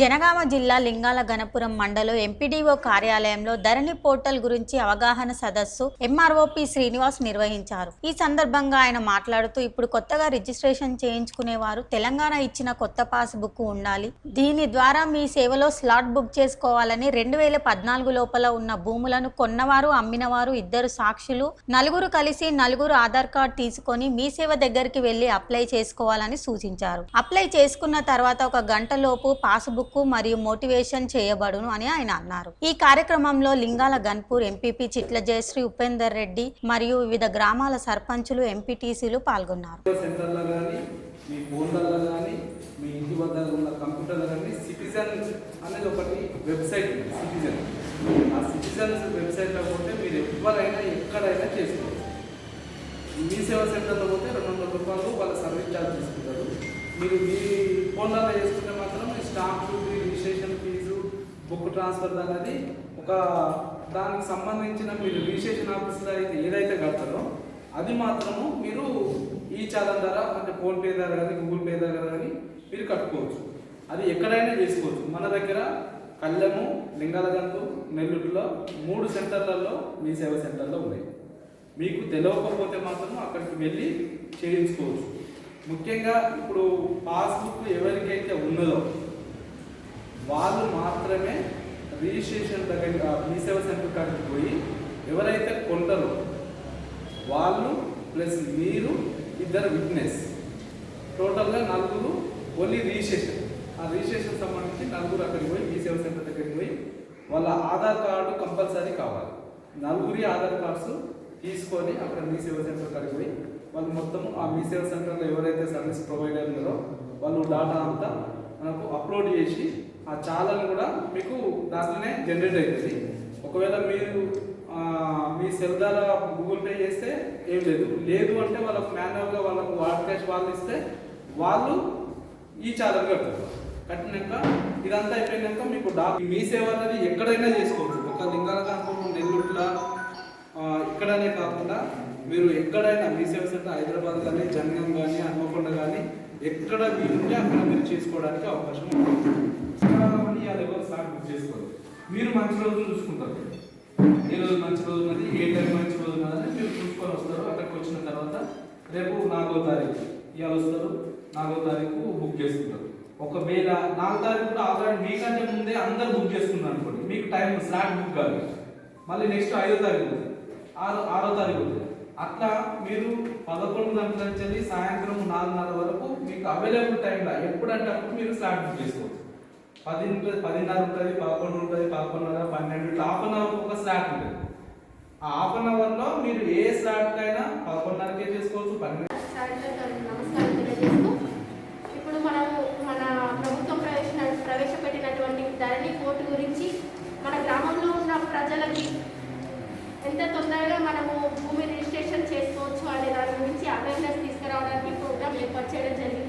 జనగామ జిల్లా లింగాల గణపురం మండలం ఎంపీడీఓ కార్యాలయంలో ధరణి పోర్టల్ గురించి అవగాహన సదస్సు ఎంఆర్ఓపి శ్రీనివాస్ నిర్వహించారు. ఈ సందర్భంగా ఆయన మాట్లాడుతూ ఇప్పుడు కొత్తగా రిజిస్ట్రేషన్ చేయించుకునేవారు తెలంగాణ ఇచ్చిన కొత్త పాస్ బుక్ ఉండాలి. దీని ద్వారా మీ సేవలో స్లాట్ బుక్ చేసుకోవాలని రెండు వేల పద్నాలుగు లోపల ఉన్న భూములను కొన్నవారు అమ్మినవారు ఇద్దరు సాక్షులు నలుగురు కలిసి నలుగురు ఆధార్ కార్డు తీసుకొని మీ సేవ దగ్గరికి వెళ్ళి అప్లై చేసుకోవాలని సూచించారు. అప్లై చేసుకున్న తర్వాత ఒక గంట లోపు పాస్ బుక్ మరియు మోటివేషన్ చేయబడును అని ఆయన అన్నారు. ఈ కార్యక్రమంలో లింగాల గన్పూర్ ఎంపీపీ చిట్ల జయశ్రీ ఉపేందర్ రెడ్డి మరియు వివిధ గ్రామాల సర్పంచులు ఎంపీటీసీలు పాల్గొన్నారు. మీ ఫోన్లలో కానీ మీ ఇంటి వద్ద ఉన్న కంప్యూటర్లో కానీ సిటిజన్ అనేది ఒకటి వెబ్సైట్ సిటిజన్. ఆ సిటిజన్స్ వెబ్సైట్లో పోతే మీరు ఎవరైనా ఎక్కడైనా చేసుకోవచ్చు. మీ సేవా సెంటర్లో పోతే రెండు వందల రూపాయలు వాళ్ళ సర్వీస్ ఛార్జ్ తీసుకుంటారు. మీరు మీ ఫోన్లలో చేసుకుంటే మాత్రం stamp duty registration fee book transfer అనేది ఒక దానికి సంబంధించిన మీరు రిజిస్ట్రేషన్ ఆఫీస్లో అయితే ఏదైతే కడతారో అది మాత్రము మీరు ఈ చాలన్ ద్వారా అంటే ఫోన్పే ద్వారా కానీ గూగుల్ పే ద్వారా కానీ మీరు కట్టుకోవచ్చు. అది ఎక్కడైనా చేసుకోవచ్చు. మన దగ్గర కళ్ళెము లింగాలగంతు నెల్లూరులో మూడు సెంటర్లలో మీ సేవ సెంటర్లో ఉన్నాయి. మీకు తెలియకపోతే మాత్రం అక్కడికి వెళ్ళి చేయించుకోవచ్చు. ముఖ్యంగా ఇప్పుడు పాస్బుక్ ఎవరికైతే ఉన్నదో వాళ్ళు మాత్రమే రిజిస్ట్రేషన్ దగ్గర మీ సేవ సెంటర్ కాడికి పోయి ఎవరైతే కొంటారో వాళ్ళు ప్లస్ మీరు ఇద్దరు విట్నెస్ టోటల్గా నలుగురు ఓన్లీ రిజిస్ట్రేషన్ ఆ రిజిస్ట్రేషన్ సంబంధించి నలుగురు అక్కడికి పోయి మీ సేవ సెంటర్ దగ్గరికి పోయి వాళ్ళ ఆధార్ కార్డు కంపల్సరీ కావాలి. నలుగురి ఆధార్ కార్డ్స్ తీసుకొని అక్కడ మీ సేవ సెంటర్ కాడికి పోయి వాళ్ళు మొత్తం ఆ మీ సేవ సెంటర్లో ఎవరైతే సర్వీస్ ప్రొవైడర్ ఉన్నారో వాళ్ళు డేటా అంతా మనకు అప్లోడ్ చేసి ఆ చాలన్ కూడా మీకు దాంట్లోనే జనరేట్ అవుతుంది ఒకవేళ మీరు మీ సెల్ ద్వారా గూగుల్ పే చేస్తే ఏం లేదు. లేదు అంటే వాళ్ళకు మాన్యువల్గా వాళ్ళకు వాట్ క్యాష్ వాళ్ళు ఇస్తే వాళ్ళు ఈ ఛానల్ కడతారు. కట్టినాక ఇదంతా అయిపోయినాక మీకు డా మీ సేవ అనేది ఎక్కడైనా చేసుకోవచ్చు. ఒక లింగాల కాకుండా నెల్లూరులో. ఇక్కడనే కాకుండా మీరు ఎక్కడైనా మీ సేవ సెంటర్ హైదరాబాద్ కానీ జనగం కానీ హన్మకొండ కానీ ఎక్కడ వీలుంటే అక్కడ మీరు చేసుకోవడానికి అవకాశం ఉంటుంది. కాబట్టి ఎవరు బుక్ చేసుకోవాలి మీరు మంచి రోజులు చూసుకుంటారు. ఏ రోజు మంచి రోజు ఉన్నది ఏ టైం మంచి రోజు ఉన్నదని మీరు చూసుకొని వస్తారు. అక్కడికి వచ్చిన తర్వాత రేపు నాలుగో తారీఖు ఇవాళ వస్తారు. నాలుగో తారీఖు బుక్ చేసుకుంటారు. ఒకవేళ నాలుగు తారీఖు కూడా ఆల్రెడీ మీకంటే ముందే అందరు బుక్ చేసుకున్నారు అనుకోండి. మీకు టైం స్లాట్ బుక్ కాదు. మళ్ళీ నెక్స్ట్ ఐదో తారీఖు ఆరో ఆరో తారీఖు ఉంది. అట్లా మీరు పదకొండు గంటల నుంచి వెళ్ళి సాయంత్రం నాలుగున్నర వరకు మీకు అవైలబుల్ టైంలో ఎప్పుడంటే అప్పుడు మీరు స్లాట్ బుక్ చేసుకోవచ్చు. పది పదిన్నర ఉంటుంది పదకొండు ఉంటుంది పదకొండున్నర పన్నెండు ఇట్లా హాఫ్ అన్ అవర్ ఒక స్లాట్ ఉంటుంది. ఆ హాఫ్ అన్ అవర్లో మీరు ఏ స్లాట్ అయినా పదకొండున్నరకే చేసుకోవచ్చు పన్నెండు ఇప్పుడు మనము మన ప్రభుత్వం ప్రవేశ ప్రవేశపెట్టినటువంటి ధరణి కోర్టు గురించి మన గ్రామంలో ఉన్న ప్రజలకి ఎంత తొందరగా మనము భూమిని రిజిస్ట్రేషన్ చేసుకోవచ్చు అనే దాని గురించి అవేర్నెస్ తీసుకురావడానికి ప్రోగ్రామ్ ఏర్పాటు చేయడం జరిగింది.